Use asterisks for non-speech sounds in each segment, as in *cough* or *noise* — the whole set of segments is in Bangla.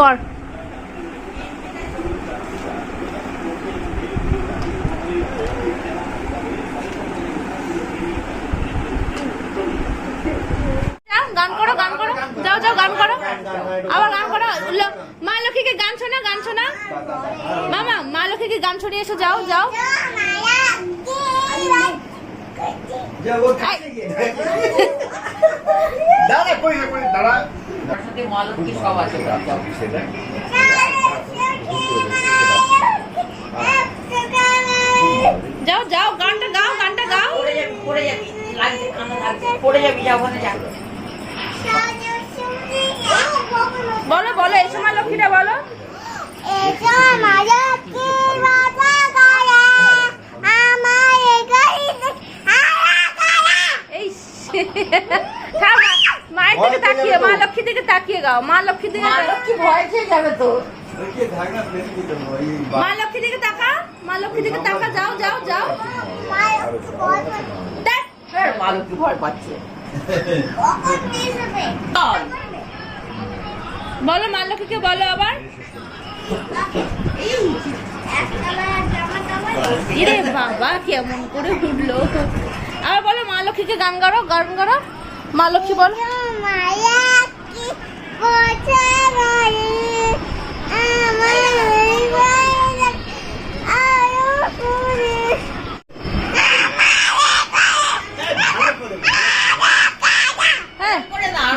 কর। গান গান গান গান মা লক্ষ্মীকে গান গান মামা, মা গান দাঁড়া, কই না কই দাঁড়া। যাও যাও গানটা গাও গানটা গাও। পড়ে যাবি পড়ে যাবি। বলো বলো এই সময় লক্ষ্মীটা বলো। এই মায়ের দিকে তাকিয়ে মা লক্ষ্মী দিকে তাকিয়ে গাও মা লক্ষ্মী দিকে মা লক্ষ্মী ভয় খেয়ে যাবে তো। মা লক্ষ্মী দিকে তাকা মা লক্ষ্মী দিকে তাকা যাও যাও যাও। হ্যাঁ, মা লক্ষ্মী ভয় পাচ্ছে। বলো মা লক্ষ্মীকে বলো আবার। ইরে বাবা কেমন করে উঠল। আবার বলো মা লক্ষ্মীকে গান গাও গান গাও। মা লক্ষ্মী বলো। হ্যাঁ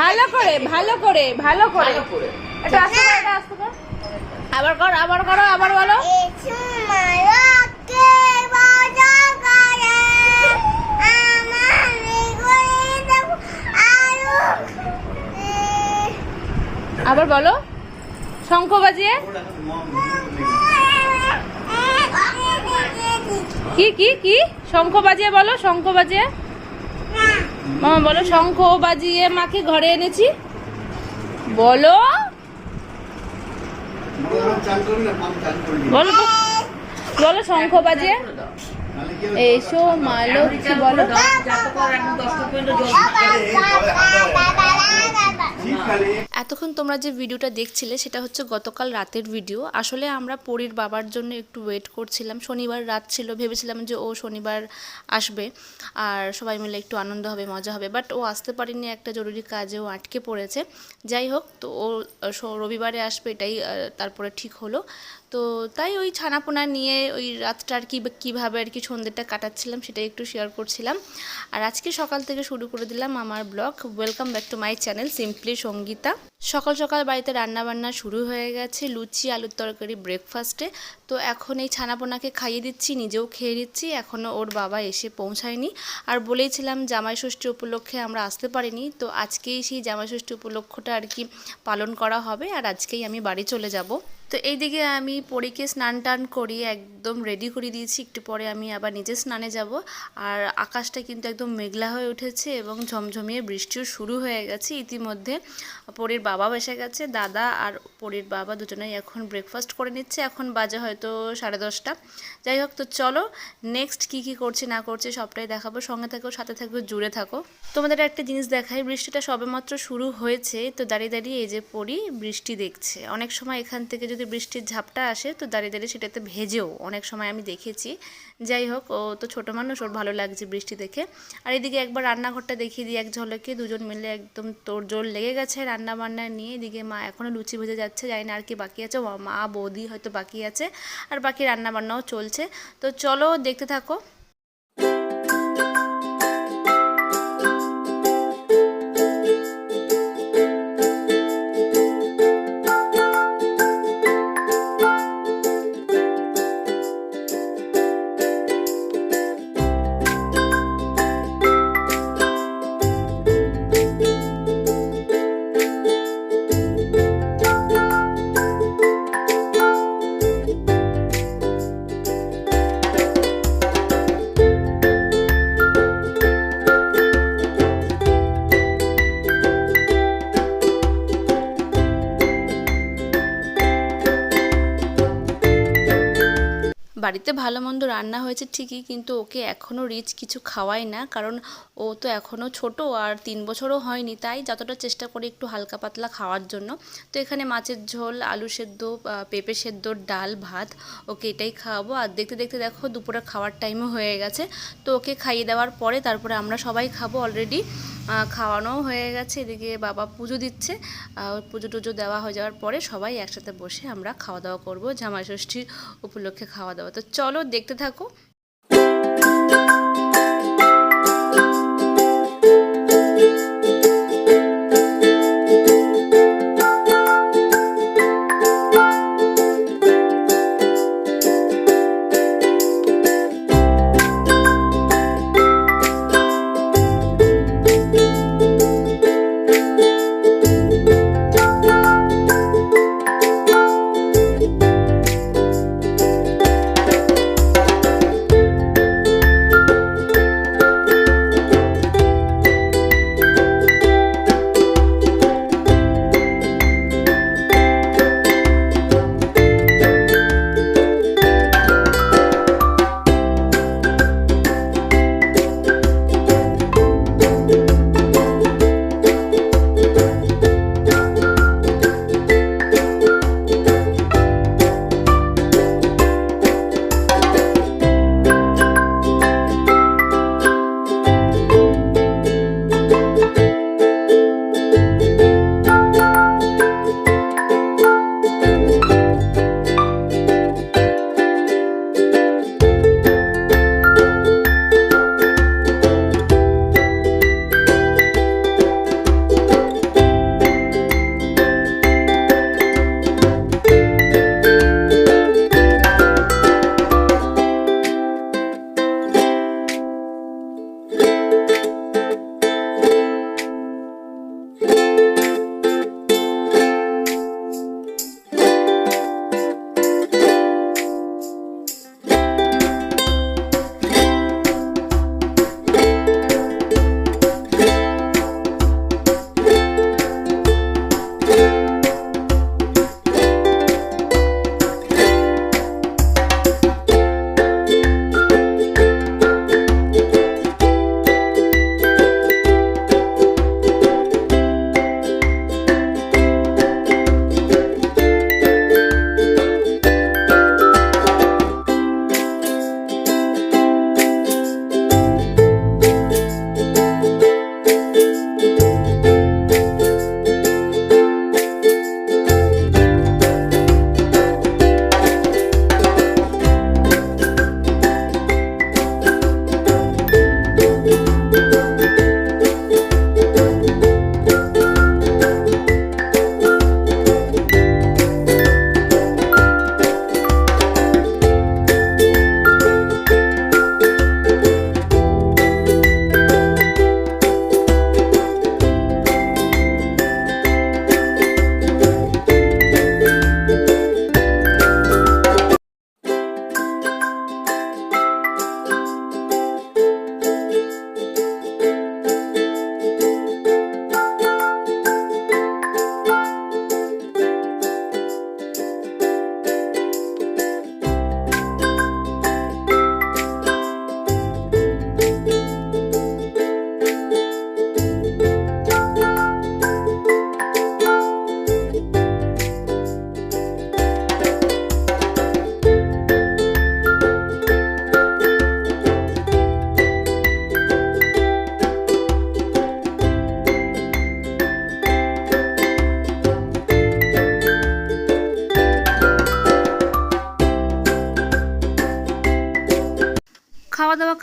ভালো করে ভালো করে, ভালো করো। আবার করো আবার করো, আবার বলো। আবার বলো শঙ্খ বাজিয়ে কি কি কি শঙ্খ বাজিয়ে বলো শঙ্খ বাজিয়ে মামা বলো শঙ্খ বাজিয়ে মাকে ঘরে এনেছি বলো বলো বলো শঙ্খ বাজিয়ে? এসো মা লক্ষ্মী বলো এতক্ষণ তোমরা যে ভিডিওটা দেখছিলে, সেটা হচ্ছে গতকাল রাতের ভিডিও। আসলে আমরা পরীর বাবার জন্য একটু ওয়েট করছিলাম। শনিবার রাত ছিল, ভেবেছিলাম যে ও শনিবার আসবে, আর সবাই মিলে একটু আনন্দ হবে, মজা হবে। বাট ও আসতে পারেনি, একটা জরুরি কাজে ও আটকে পড়েছে। যাই হোক, তো ও রবিবারে আসবে, এটাই তারপরে ঠিক হলো। তো তাই ওই ছানাপোনা নিয়ে ওই রাতটা আর কি কীভাবে আর কি সন্ধ্যেটা কাটাচ্ছিলাম, সেটাই একটু শেয়ার করছিলাম। আর আজকে সকাল থেকে শুরু করে দিলাম আমার blog welcome back to my channel simply Sangeeta. সকাল সকাল বাড়িতে রান্না বান্না শুরু হয়ে গেছে, লুচি, আলুর তরকারি ব্রেকফাস্টে তো এখন এই ছানাপোনাকে খাইয়ে দিচ্ছি, নিজেও খেয়ে নিচ্ছি এখনও ওর বাবা এসে পৌঁছায়নি। আর বলেইছিলাম জামাই ষষ্ঠী উপলক্ষে আমরা আসতে পারিনি, তো আজকেই সেই জামাই ষষ্ঠী উপলক্ষটা আর কি পালন করা হবে, আর আজকেই আমি বাড়ি চলে যাব। তো এইদিকে আমি পরীকে স্নান টান করি একদম রেডি করে দিয়েছি, একটু পরে আমি আবার নিজে স্নানে যাব। আর আকাশটা কিন্তু একদম মেঘলা হয়ে উঠেছে এবং ঝমঝমিয়ে বৃষ্টিও শুরু হয়ে গেছে ইতিমধ্যে। পরীর বাবা এসে গেছে, দাদা আর পরীর বাবা দুজনেই এখন ব্রেকফাস্ট করে নিচ্ছে, এখন বাজে হয়তো সাড়ে দশটা। যাই হোক, তো চলো নেক্সট কি কি করছে না করছে সবটাই দেখাবো। সঙ্গে থাকো, সাথে থাকো, জুড়ে থাকো। তোমাদের একটা জিনিস দেখাই, বৃষ্টিটা সবেমাত্র শুরু হয়েছে, তো দাঁড়িয়ে দাঁড়িয়ে এই যে পড়ি বৃষ্টি দেখছে। অনেক সময় এখান থেকে যদি বৃষ্টির ঝাপটা আসে, তো দাঁড়িয়ে দাঁড়িয়ে সেটাতে ভেজেও অনেক সময় আমি দেখেছি। যাই হোক, ও তো ছোটো মানুষ, ওর ভালো লাগছে বৃষ্টি দেখে। আর এদিকে একবার রান্নাঘরটা দেখিয়ে দিই, এক ঝলকে দুজন মিলে একদম তোর জোর লেগে গেছে রান্না বান্না নিয়ে এদিকে মা এখনও লুচি ভেজে যাচ্ছে, জানি না আর কি বাকি আছে। মা, বৌদি হয়তো বাকি আছে, আর বাকি রান্নাবান্নাও চলছে। তো চলো দেখতে থাকো। বাড়িতে ভালো মন্দ রান্না হয়েছে ঠিকই, কিন্তু ওকে এখনও রিচ কিছু খাওয়াই না, কারণ ও তো এখনও ছোট আর তিন বছরও হয়নি, তাই যতটা চেষ্টা করি একটু হালকা পাতলা খাওয়ার জন্য। তো এখানে মাছের ঝোল, আলু সেদ্ধ পেঁপে সেদ্ধ, ডাল, ভাত, ওকে এটাই খাওয়াবো। আর দেখতে দেখতে দেখো দুপুরে খাওয়ার টাইমও হয়ে গেছে, তো ওকে খাইয়ে দেওয়ার পরে তারপরে আমরা সবাই খাব অলরেডি খাওয়ানোও হয়ে গেছে, এদিকে বাবা পুজো দিচ্ছে পুজো টুজো দেওয়া হয়ে যাওয়ার পরে সবাই একসাথে বসে আমরা খাওয়া দাওয়া করব জামাই ষষ্ঠীর উপলক্ষে খাওয়া দাওয়া। তো চলো দেখতে থাকো।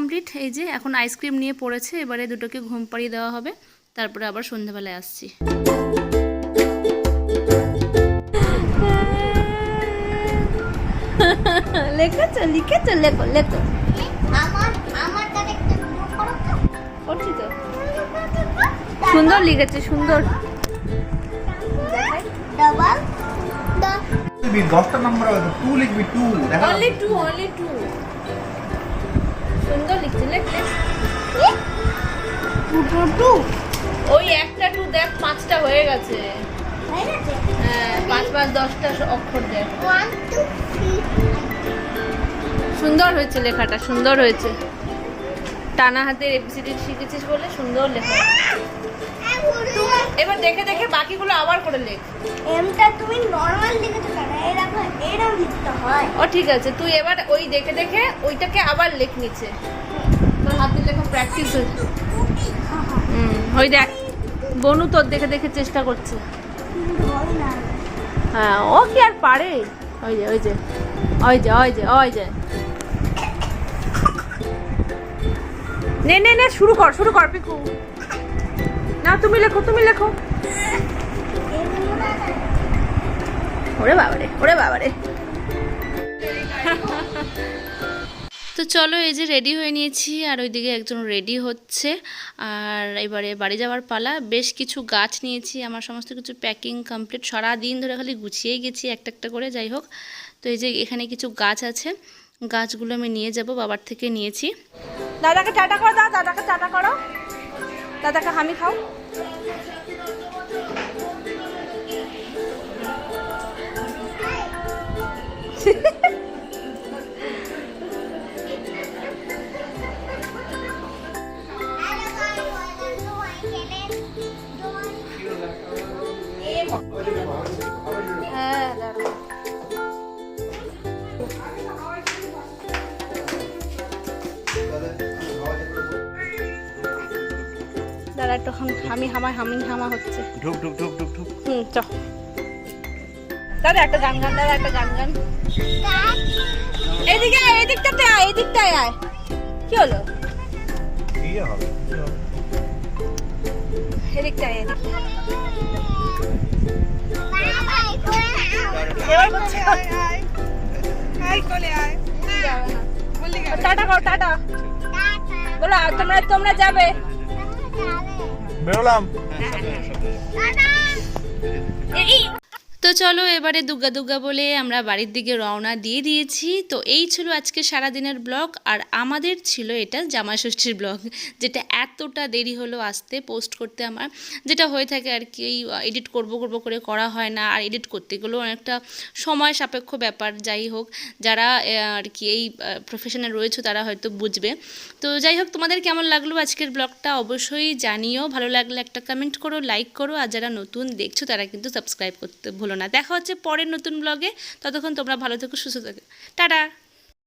কমপ্লিট এই যে এখন আইসক্রিম নিয়ে পড়েছে এবারে দুটোকে ঘুম পাড়িয়ে দেওয়া হবে। তারপরে আবার সন্ধ্যাবেলায় আসছি। লেখেছো লিখেছো লেখো লেখো। করছি তো। সুন্দর লিখেছে সুন্দর। দশটা নম্বর হবে টু লিখবি two only two only two সুন্দর লিখছে লেখ লেখ। Two two two? ওই একটা টু দেখ পাঁচটা হয়ে গেছে। হ্যাঁ পাঁচ পাঁচ দশটা অক্ষর দেখ। সুন্দর হয়েছে লেখাটা সুন্দর হয়েছে। টানা হাতের এবিসিডি শিখেছিস বলে সুন্দর লেখা। এবার দেখে দেখে বাকিগুলো আবার করে লেখ এমটা তুমি নর্মাল লিখেছো কেন? এরকম এরকম লিখতে হয়। ও ঠিক আছে। তুই এবার ওই দেখে দেখে ওইটাকে আবার লেখ নিচে। তোর হাতের লেখা প্র্যাকটিস হচ্ছে হুম ওই দেখ বনু তোর দেখে দেখে চেষ্টা করছে। হ্যাঁ ও কি আর পারে? ওই যে ওই যে ওই যে ওই যে ওই যে। নে নে নে শুরু কর শুরু কর পিকু। না তুমি লেখো তুমি লেখো। ওরে বাবারে ওরে বাবারে। তো চলো এই যে রেডি হয়ে নিয়েছি আর ওইদিকে একজন রেডি হচ্ছে। আর এবারে বাড়ি যাওয়ার পালা বেশ কিছু গাছ নিয়েছি আমার সমস্ত কিছু প্যাকিং কমপ্লিট সারা দিন ধরে খালি গুছিয়েই গেছি একটা একটা করে যাই হোক। তো এই যে এখানে কিছু গাছ আছে গাছগুলো আমি নিয়ে যাব বাবার থেকে নিয়েছি। দাদাকে টাটা করো দাও দাদাকে টাটা করো। দাদাকে হামি খাও। হ্যাঁ *laughs* দাদা একটু হাম- হামি হামা হামি হামা হচ্ছে। ঢুক ঢুক ঢুক ঢুক ঢুক। হুম চ। দাদা একটা গান গান দাদা একটা গান গান। এদিকে আয় এদিকটাতে আয় এদিকটায় আয়। কি হলো? কি হবে এদিকটায় এদিকটায় টাটা করো টাটা। বলো তোমরা তোমরা যাবে। বেরোলাম তো চলো এবারে দুর্গা দুর্গা বলে আমরা বাড়ির দিকে রওনা দিয়ে দিয়েছি। তো এই ছিল আজকে সারা দিনের ব্লগ। আর আমাদের ছিল এটা জামা ষষ্ঠীর ব্লগ, যেটা এতটা দেরি হলো আসতে পোস্ট করতে আমার, যেটা হয়ে থাকে আর কি এডিট করব করব করে করা হয় না। আর এডিট করতে গেলেও অনেকটা সময় সাপেক্ষ ব্যাপার, যাই হোক। যারা আর কি এই প্রফেশনে রয়েছে তারা হয়তো বুঝবে। তো যাই হোক, তোমাদের কেমন লাগল আজকের ব্লগটা অবশ্যই জানিও। ভালো লাগলে একটা কমেন্ট করো লাইক করো। আর যারা নতুন দেখছ তারা কিন্তু সাবস্ক্রাইব করতে ভুলো না। দেখা হচ্ছে পরের নতুন ব্লগে ততক্ষণ তোমরা ভালো থেকো সুস্থ থেকো। টাটা!